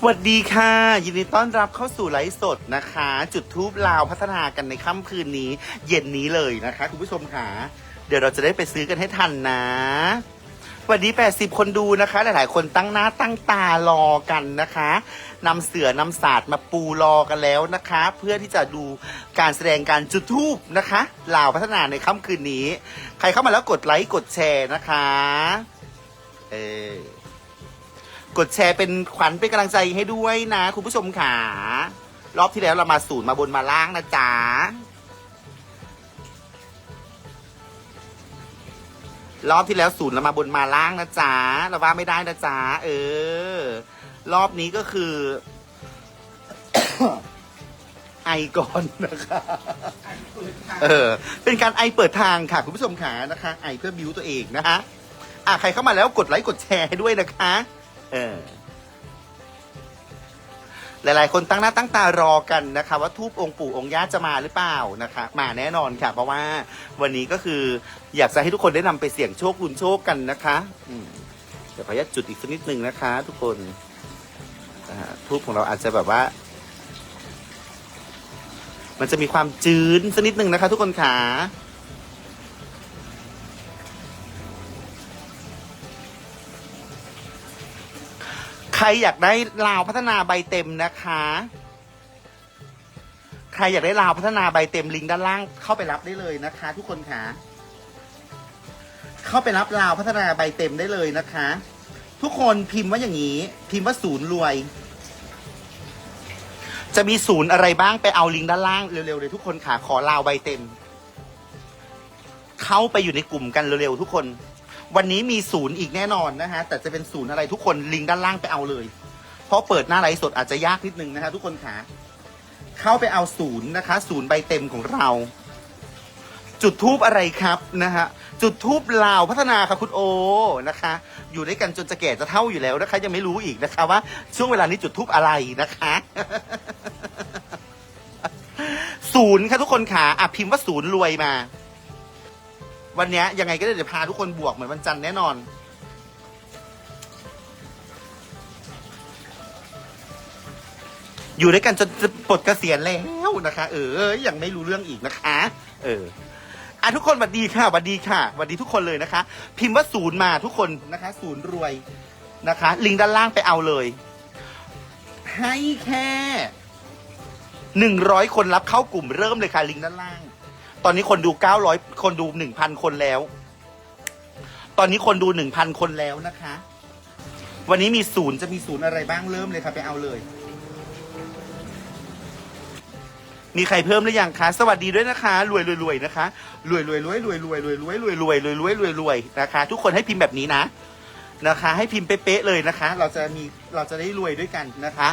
สวัสดีค่ะ ยินดีต้อนรับเข้าสู่ไลฟ์สดนะคะ จุดทูบลาวพัฒนากันในค่ำคืนนี้ เย็นนี้เลยนะคะ คุณผู้ชมค่ะเดี๋ยวเราจะได้ไปซื้อกันให้ทันนะสวัสดี 80 คนดูนะคะ หลายๆ คนตั้งหน้าตั้งตารอกันนะคะนำเสือนำศาสตร์มาปูรอกันแล้วนะคะ เพื่อที่จะดูการแสดงการจุดทูบนะคะลาวพัฒนาในค่ำคืนนี้ ใครเข้ามาแล้วกดไลค์กดแชร์นะคะ เออ กดแชร์เป็นขวัญเป็นกำลังใจให้ด้วยนะ คุณผู้ชมขารอบที่แล้วเรามาศูนย์มาบนมาล่างนะจ๊ะรอบที่แล้วศูนย์เรามาบนมาล่างนะจ๊ะเราว่าไม่ได้นะจ๊ะเออ รอบนี้ก็คือ ไอก่อนนะคะเออ เป็นการไอเปิดทางค่ะ คุณผู้ชมขานะคะ ไอเพื่อบิวตัวเองนะคะอะใครเข้ามาแล้วกดไลค์กดแชร์ให้ด้วยนะคะ เออ หลาย ๆ คนตั้งหน้าตั้งตารอกันนะคะ ว่าทูบองค์ปู่องค์ย่าจะมาหรือเปล่านะคะ มาแน่นอนค่ะ เพราะว่าวันนี้ก็คืออยากจะให้ทุกคนได้นำไปเสี่ยงโชคลุ้นโชคกันนะคะอืมเดี๋ยวขออนุญาตจุดอีกสักนิดนึงนะคะ ทุกคนทูบของเราอาจจะแบบว่า มันจะมีความจืดสักนิดนึงนะคะ ทุกคนค่ะ ใครอยากได้ลาวพัฒนาใบเต็มนะคะ ใครอยากได้ลาวพัฒนาใบเต็มลิงก์ด้านล่างเข้าไปรับได้เลยนะคะ ทุกคนค่ะ เข้าไปรับลาวพัฒนาใบเต็มได้เลยนะคะ ทุกคนพิมพ์ว่าอย่างนี้ พิมพ์ว่าศูนย์รวย จะมีศูนย์อะไรบ้างไปเอาลิงก์ด้านล่างเร็วๆเลยทุกคนค่ะ ขอลาวใบเต็ม เข้าไปอยู่ในกลุ่มกันเร็วๆทุกคน วันนี้มีศูนย์อีกแน่นอนนะฮะ แต่จะเป็นศูนย์อะไรทุกคนลิงก์ด้านล่างไปเอาเลย เพราะเปิดหน้าไลฟ์สดอาจจะยากนิดนึงนะฮะทุกคนขาเข้าไปเอาศูนย์นะคะ ศูนย์ใบเต็มของเรา จุดทูบอะไรครับนะฮะจุดทูบลาวพัฒนาค่ะคุณโอนะคะ อยู่ด้วยกันจนจะแก่จะเท่าอยู่แล้วนะคะยังไม่รู้อีกนะคะว่า ช่วงเวลานี้จุดทูบอะไรนะคะศูนย์ค่ะทุกคนขาอะพิมพ์ว่าศูนย์รวยมา วันเนี้ยยังไงก็ได้เดี๋ยวพาทุกคนบวกเหมือนวันจันทร์แน่นอน อยู่ด้วยกันจนจะปลดเกษียณแล้วนะคะ เออ ยังไม่รู้เรื่องอีกนะคะ เอออะทุกคนสวัสดีค่ะสวัสดีค่ะสวัสดีทุกคนเลยนะคะ พิมพ์ว่าศูนย์มาทุกคนนะคะ ศูนย์รวยนะคะ ลิงก์ด้านล่างไปเอาเลย ให้แค่หนึ่งร้อยคนรับเข้ากลุ่มเริ่มเลยค่ะ ลิงก์ด้านล่าง ตอนนี้คนดูเก้าร้อยคนดูหนึ่งพันคนแล้ว ตอนนี้คนดูหนึ่งพันคนแล้วนะคะ วันนี้มีศูนย์จะมีศูนย์อะไรบ้างเริ่มเลยค่ะไปเอาเลย มีใครเพิ่มหรือยังคะสวัสดีด้วยนะคะรวยรวยรวยนะคะรวยรวยรวยรวยรวยรวยรวยรวยรวยรวยรวยรวยรวยนะคะ ทุกคนให้พิมพ์แบบนี้นะนะคะ ให้พิมพ์เป๊ะๆเลยนะคะ เราจะมีเราจะได้รวยด้วยกันนะคะ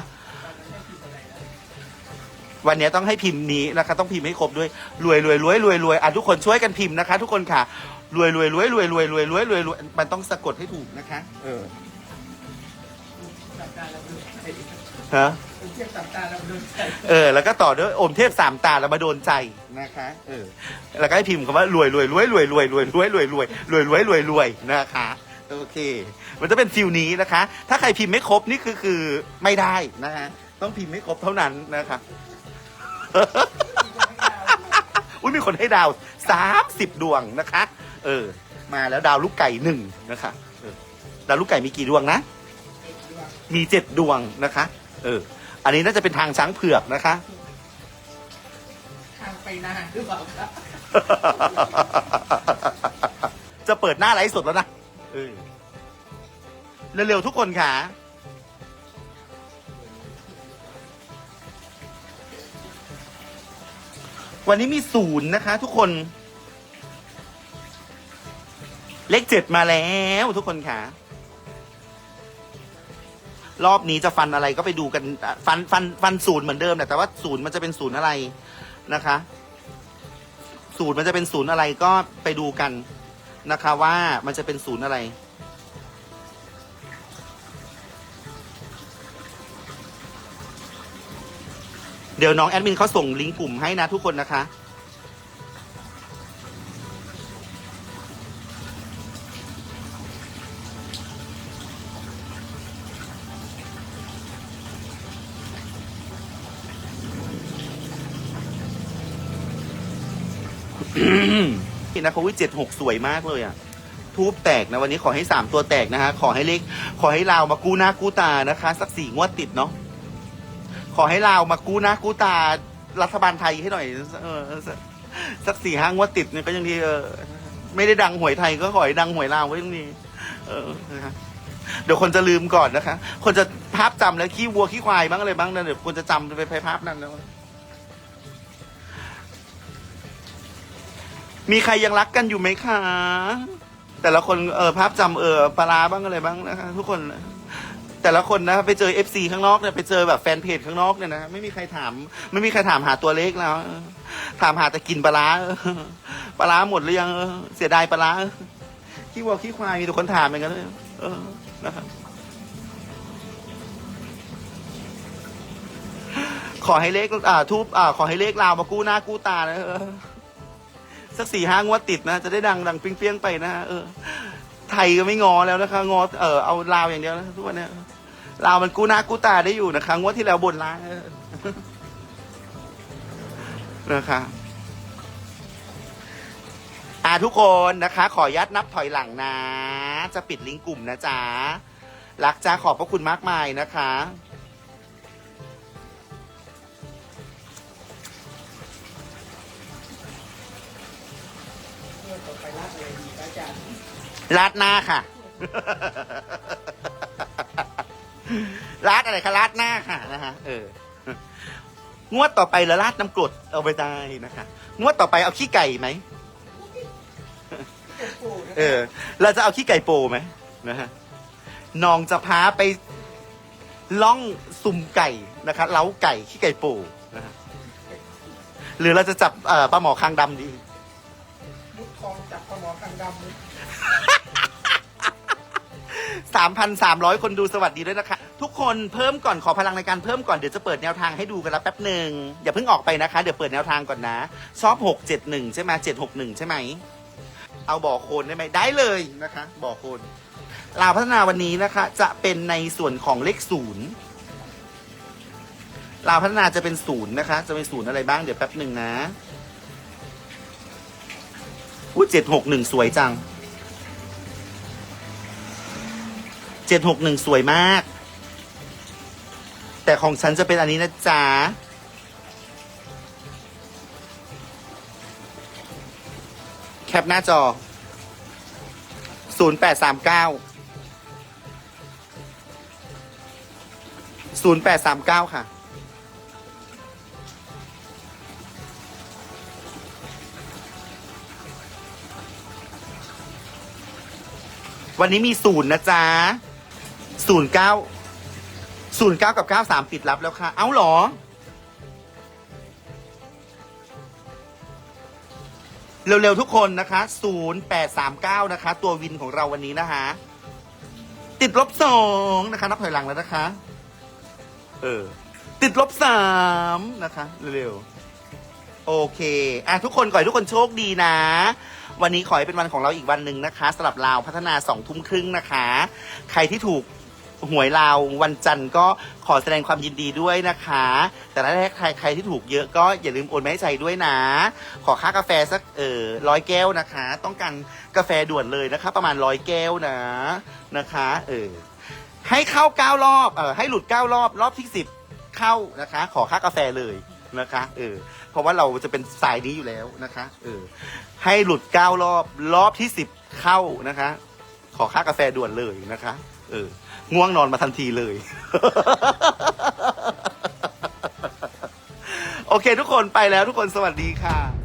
วันนี้ต้องให้พิมพ์นี้นะคะ ต้องพิมพ์ให้ครบด้วยรวยรวยรวยรวยรวยอะทุกคนช่วยกันพิมพ์นะคะ ทุกคนค่ะรวยรวยรวยรวยรวยรวยรวยรวยรวยมันต้องสะกดให้ถูกนะคะ เออฮะเออ แล้วก็ต่อด้วยอมเทพสามตาแล้วมาโดนใจนะคะ เออ แล้วก็ให้พิมพ์คำว่ารวยรวยรวยรวยรวยรวยรวยรวยรวยรวยรวยรวยรวยนะคะโอเค มันจะเป็นฟิลนี้นะคะ ถ้าใครพิมพ์ไม่ครบนี่คือคือไม่ได้นะฮะ ต้องพิมพ์ไม่ครบเท่านั้นนะคะ อุ้ยมีคนให้ดาวสามสิบดวงนะคะ เออ มาแล้วดาวลูกไก่หนึ่งนะคะเออดาวลูกไก่มีกี่ดวงนะ มีเจ็ดดวงนะคะ เออ อันนี้น่าจะเป็นทางช้างเผือกนะคะ ทางไปนาหรือเปล่าครับจะเปิดหน้าไลฟ์สดแล้วนะเออเร็วๆทุกคนค่ะ วันนี้มีศูนย์นะคะ ทุกคน เลขเจ็ดมาแล้วทุกคนค่ะ รอบนี้จะฟันอะไรก็ไปดูกัน ฟันฟันฟันศูนย์เหมือนเดิมแหละแต่ว่าศูนย์มันจะเป็นศูนย์อะไรนะคะ ศูนย์มันจะเป็นศูนย์อะไรก็ไปดูกันนะคะ ว่ามันจะเป็นศูนย์อะไร เดี๋ยวน้องแอดมินเขาส่งลิงก์กลุ่มให้นะทุกคนนะคะ นี่นะเขาวิเจ็ดหกสวยมากเลยอะ ทูบแตกนะวันนี้ขอให้สามตัวแตกนะฮะ ขอให้เลขขอให้ลาวมากู้หน้ากู้ตานะคะ สักสี่งวดติดเนาะ ขอให้ลาวมากู้น้ากู้ตารัฐบาลไทยให้หน่อย เออสักสักสี่ห้างวดติดเนี่ยก็ยังดีเออไม่ได้ดังหวยไทยก็ขอให้ดังหวยลาวไว้ตรงนี้เออนะเดี๋ยวคนจะลืมก่อนนะคะ คนจะภาพจำแล้วขี้วัวขี้ควายบ้างอะไรบ้างนะเดี๋ยวคนจะจำไปภาพนั้นแล้ว มีใครยังรักกันอยู่ไหมคะ แต่ละคนเออภาพจำเออปลาร้าบ้างอะไรบ้างนะคะ ทุกคน แต่ละคนนะไปเจอเอฟซีข้างนอกเนี่ยไปเจอแบบแฟนเพจข้างนอกเนี่ยนะไม่มีใครถาม ไม่มีใครถามหาตัวเลขแล้ว ถามหาแต่กินปลาร้าปลาร้าหมดหรือยังเสียดายปลาร้าขี้วัวขี้ควายมีแต่คนถามเหมือนกันเลยเออนะครับขอให้เลขอ่าทูบอ่าขอให้เลขลาวมากู้หน้ากู้ตานะเออสักสี่ห้างวดติดนะ จะได้ดังดังเปี้ยงๆไปนะฮะเออ ไทยก็ไม่งอแล้วนะคะงอเออเอาลาวอย่างเดียวนะทุกวันเนี้ยลาวมันกู้หน้ากู้ตาได้อยู่นะคะงวดที่แล้วบนล้างนะคะอ่าทุกคนนะคะ ขออนุญาตนับถอยหลังนะ จะปิดลิงก์กลุ่มนะจ๊ะรักจ้าขอบพระคุณมากมายนะคะ ราดหน้าค่ะราดอะไรคะราดหน้าค่ะนะฮะเอองวดต่อไปแล้วราดน้ำกรดเอาไปได้นะคะ งวดต่อไปเอาขี้ไก่ไหมเออ เราจะเอาขี้ไก่โปไหมนะฮะน้องจะพาไปล่องสุ่มไก่นะคะเล้าไก่ขี้ไก่โปนะฮะหรือเราจะจับเอ่อปลาหมอคางดำดีมุดทองจับปลาหมอคังดำ เลยสามพันสามร้อยคนดูสวัสดีด้วยนะคะ ทุกคนเพิ่มก่อนขอพลังในการเพิ่มก่อนเดี๋ยวจะเปิดแนวทางให้ดูกันล้วแป๊บหนึ่งอย่าเพิ่งออกไปนะคะ เดี๋ยวเปิดแนวทางก่อนนะชอบหกเจ็ดหนึ่งใช่ไหมเจ็ดหกหนึ่งใช่ไหม เอาบ่อโคลนได้ไหมได้เลยนะคะ บ่อโคลนลาวพัฒนาวันนี้นะคะ จะเป็นในส่วนของเลขศูนย์ลาวพัฒนาจะเป็นศูนย์นะคะ จะเป็นศูนย์อะไรบ้างเดี๋ยวแป๊บหนึ่งนะอู้เจ็ดหกหนึ่งสวยจัง เจ็ดหกหนึ่งสวยมาก แต่ของฉันจะเป็นอันนี้นะจ๊ะแคปหน้าจอศูนย์แปดสามเก้าศูนย์แปดสามเก้าค่ะวันนี้มีศูนย์นะจ๊ะ ศูนย์เก้าศูนย์เก้ากับเก้าสามปิดรับแล้วค่ะ เอ้าหรอ เร็วๆทุกคนนะคะ0839นะคะ ตัววินของเราวันนี้นะคะ ติดลบสองนะคะ นับถอยหลังแล้วนะคะ เออ ติดลบสามนะคะ เร็วๆ โอเค อะทุกคนขอให้ทุกคนโชคดีนะวันนี้ขอให้เป็นวันของเราอีกวันหนึ่งนะคะสำหรับลาพัฒนาสองทุ่มครึ่งนะคะ ใครที่ถูก หวยลาววันจันทร์ก็ขอแสดงความยินดีด้วยนะคะ แต่ถ้าใครใครที่ถูกเยอะก็อย่าลืมโอนมาให้ใจด้วยนะ ขอค่ากาแฟสักเออร้อยแก้วนะคะ ต้องการกาแฟด่วนเลยนะคะ ประมาณร้อยแก้วนะนะคะ เออให้เข้าเก้ารอบเออให้หลุดเก้ารอบรอบที่สิบเข้านะคะ ขอค่ากาแฟเลยนะคะ เออ เพราะว่าเราจะเป็นสายนี้อยู่แล้วนะคะ เออ ให้หลุดเก้ารอบรอบที่สิบเข้านะคะ ขอค่ากาแฟด่วนเลยนะคะ เออ ง่วงนอนมาทันทีเลย โอเคทุกคนไปแล้วทุกคนสวัสดีค่ะ